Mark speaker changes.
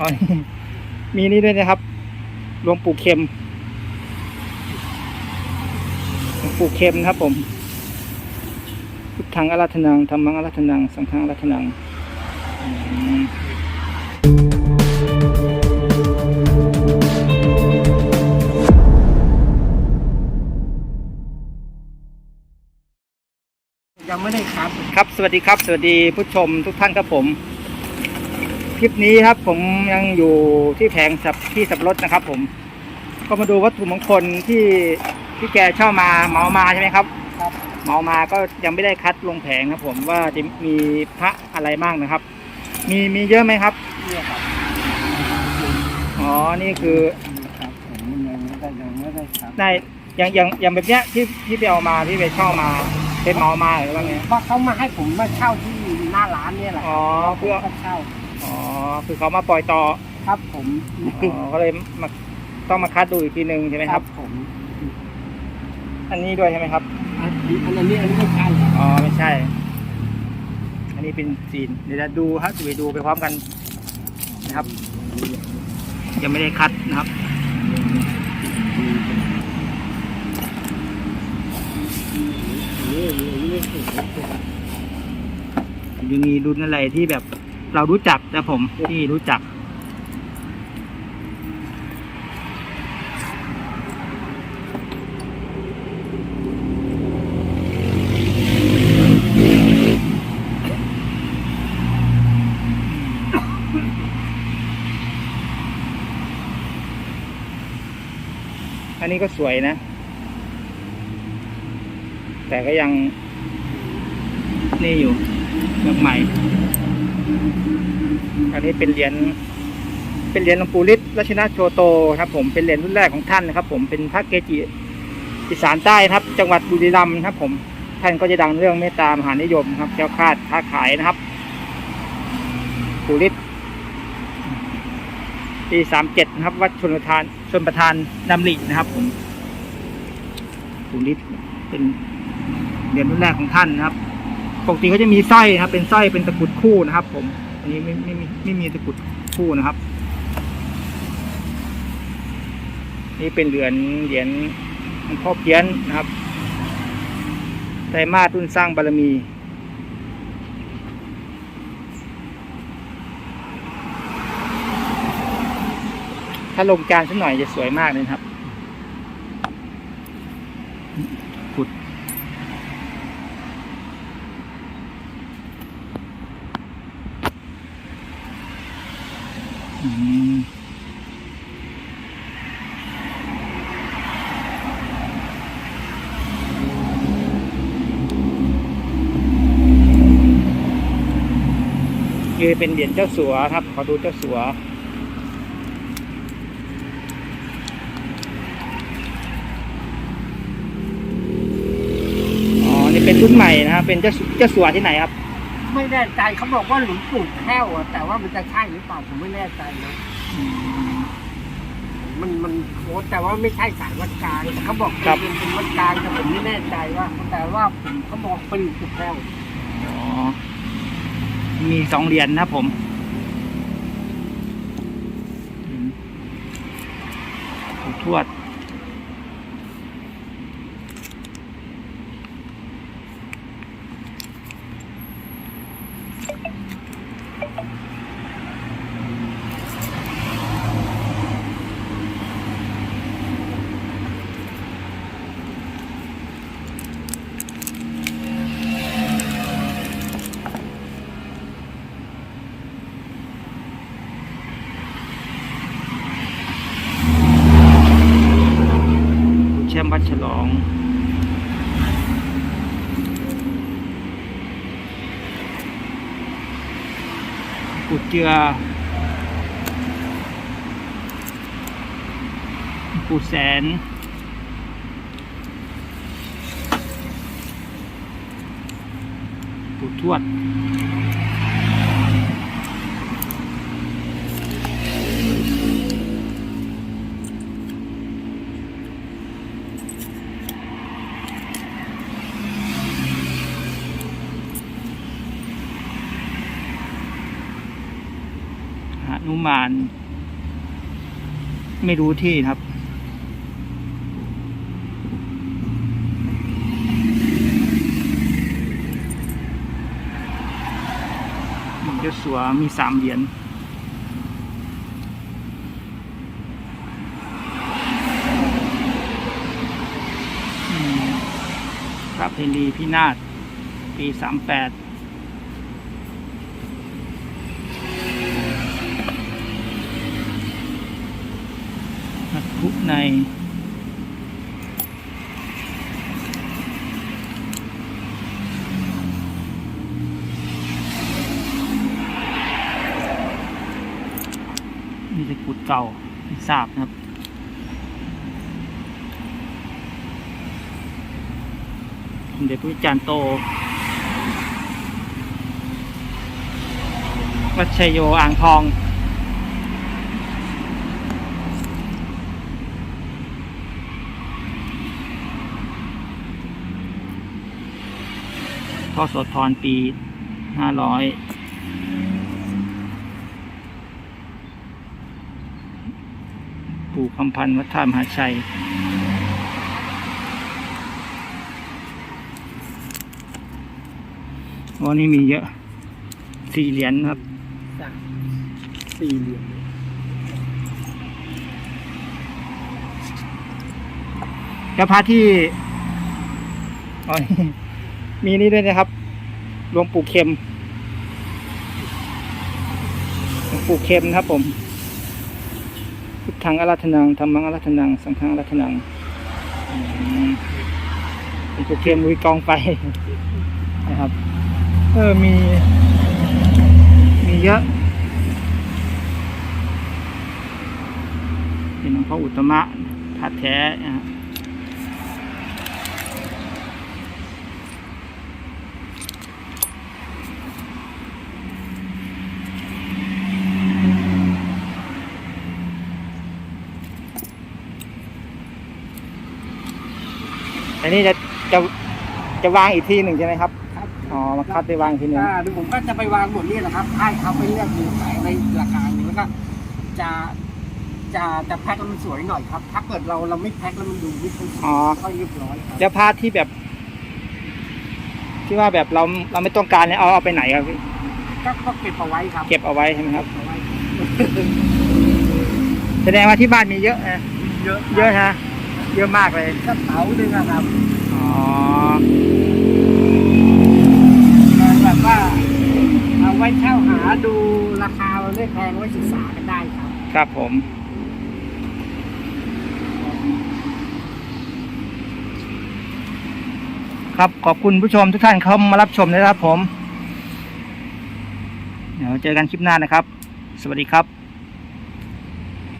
Speaker 1: อ๋อมีนี่ด้วยนะครับหลวงปู่เข็มหลวงปู่เข็มครับ ผมพุทธังอาราธนังธรรมังอาราธนัง สังฆังอาราธนังยังไม่ได้ครับ ครับ สวัสดีครับ สวัสดีผู้ชมทุกท่านครับผม คลิปนี้ครับ ผมยังอยู่ที่แผงสับที่สับรถนะครับ ผม ก็มาดูวัตถุมงคลที่ที่แกเช่ามาเหมามาใช่ไหมครับ
Speaker 2: ครับ
Speaker 1: เหมามาก็ยังไม่ได้คัดลงแผงครับ ผมว่าจะมีพระอะไรบ้างนะครับ มีมีเยอะไหมครับ
Speaker 2: เนี่ยครับ
Speaker 1: อ๋อนี่คือ
Speaker 2: ครับผมยังไม่ได้ยังไม่ได้ครับ
Speaker 1: ในอย่างอย่างอย่างแบบเนี้ยที่ที่ไปเอามาที่ไปเช่ามาเป็นเหมามาหรือว่าไง
Speaker 2: เพราะเขามาให้ผมมาเช่าที่หน้าร้านเนี่ยแหละ
Speaker 1: อ๋อ
Speaker 2: ผม
Speaker 1: เพื่อ
Speaker 2: ก็เช่า
Speaker 1: อ๋อ คือเขามาปล่อยต่อ
Speaker 2: ครับผม
Speaker 1: อ๋อก็เลยมาต้องมาคัดดูอีกทีหนึ่งใช่ไหมครับ
Speaker 2: ผม
Speaker 1: อันนี้ด้วยใช่ไหมครับ
Speaker 2: อันนี้อันนี้อันนี้ไม่ใช่
Speaker 1: อ๋อไม่ใช่ อันนี้เป็นซีนเดี๋ยวจะดูครับไปดูไปพร้อมกันนะครับ ยังไม่ได้คัดนะครับ
Speaker 2: นี่นี่นี่ถูกถูก
Speaker 1: ยังมีรุ่นอะไรที่แบบ เรารู้จักนะผมที่รู้จัก อันนี้ก็สวยนะ แต่ก็ยังนี่อยู่ยังใหม่ อันนี้เป็นเหรียญเป็นเหรียญหลวงปู่ฤทธิ์รัชนะโชโตครับ ผมเป็นเหรียญรุ่นแรกของท่านนะครับ ผมเป็นพระเกจิอีสานใต้ครับ จังหวัดบุรีรัมย์ครับ ผมท่านก็จะดังเรื่องเมตตามหานิยมครับแก้วคาดค้าขายนะครับปู่ฤทธิ์ปีสามเจ็ดนะครับ วัดชนประทานชนประทานนำรินะครับ ผมปู่ฤทธิ์เป็นเหรียญรุ่นแรกของท่านนะครับ ปกติเขาจะมีไส้นะครับ เป็นไส้เป็นตะกุดคู่นะครับ ผม อันนี้ไม่ไม่ไม่ไม่มีตะกุดคู่นะครับ นี่เป็นเหรียญเหรียญหลวงพ่อเพี้ยนนะครับไตรมาสรุ่นสร้างบารมีถ้าลงจานสักหน่อยจะสวยมากเลยครับ ขุด คือเป็นเหรียญเจ้าสัวครับ ขอดูเจ้าสัว อ๋อ นี่เป็นรุ่นใหม่นะครับ เป็นเจ้าเจ้าสัวที่ไหนครับ
Speaker 2: ไม่แน่ใจเขาบอกว่าหลวงปู่แพ้วอะแต่ว่ามันจะใช่หรือเปล่าผมไม่แน่ใจนะมันมันโค้ดแต่ว่าไม่ใช่สายวัดกลางแต่เขาบอก
Speaker 1: ครับ
Speaker 2: เป็นเป็นวัดกลางแต่ผมไม่แน่ใจว่า แต่ว่าผมเขาบอกเป็นหลวงปู่แพ้ว
Speaker 1: อ๋อ มีสองเหรียญนะผมทวด ดฉลอง กุดเจือปูแสนปูทวด นุมาน ไม่รู้ที่ครับยศสัวมีสามเหรียญพระเพลีพินาศปีสามแปด นักพุในนี่จะกุดเก่าไม่ทราบนะครับเด็กผู้จารย์โตวัชยโยอ่างทอง พ่อโสธรปีห้าร้อยปู่คำพันธ์วัดท่ามหาชัยวันนี้มีเยอะ สี่เหรียญครับ
Speaker 2: สามสี่เหรียญ
Speaker 1: แล้วพระที่อ๋อนี่ มีนี่ด้วยนะครับหลวงปู่เข็มหลวงปู่เข็มนะครับผมพุทธังอาราธนังธรรมังอาราธนัง สังฆังอาราธนังหลวงปู่เข็มลุยกองไฟนะครับเออมี มีเยอะเป็นหลวงพ่ออุตมะผาแท้นะฮะ นนี้จะจะจะวางอีกที่หนึ่งใช่ไหมครับ
Speaker 2: ครับ
Speaker 1: อ๋อมาคัดไปวางอีกทีหนึ่ง
Speaker 2: อ่าเดี๋ยวผมก็จะไปวางหมดนี่แหละครับให้เขาไปเลือกดูขายในราคาหนึ่งแล้วก็จะจะจะแพ็คแล้วมันสวยหน่อยครับ ถ้าเกิดเราเราไม่แพ็คแล้วมันดูไม่สวย
Speaker 1: อ๋อ
Speaker 2: ก็เรียบร้อยครับ
Speaker 1: แล้วพาร์ทที่แบบ ที่ว่าแบบเราเราไม่ต้องการเนี่ยเอาเอาไปไหนครับพี่
Speaker 2: ก็ก็เก็บเอาไว้ครับ
Speaker 1: เก็บเอาไว้ใช่ไหมครับ
Speaker 2: เก็เอาไว้
Speaker 1: แสดงว่าที่บ้านมีเยอะนะ
Speaker 2: เยอะ
Speaker 1: เยอะฮะ เยอะมากเลย
Speaker 2: กระเป๋าหนึ่งอะครับ
Speaker 1: อ๋อ
Speaker 2: แบบว่าเอาไว้เช่าหาดูราคามันไม่แพงไว้ศึกษากันได้ครับ
Speaker 1: ครับผม ครับขอบคุณผู้ชมทุกท่านเข้ามารับชมนะครับผม เดี๋ยวเจอกันคลิปหน้านะครับ สวัสดีครับ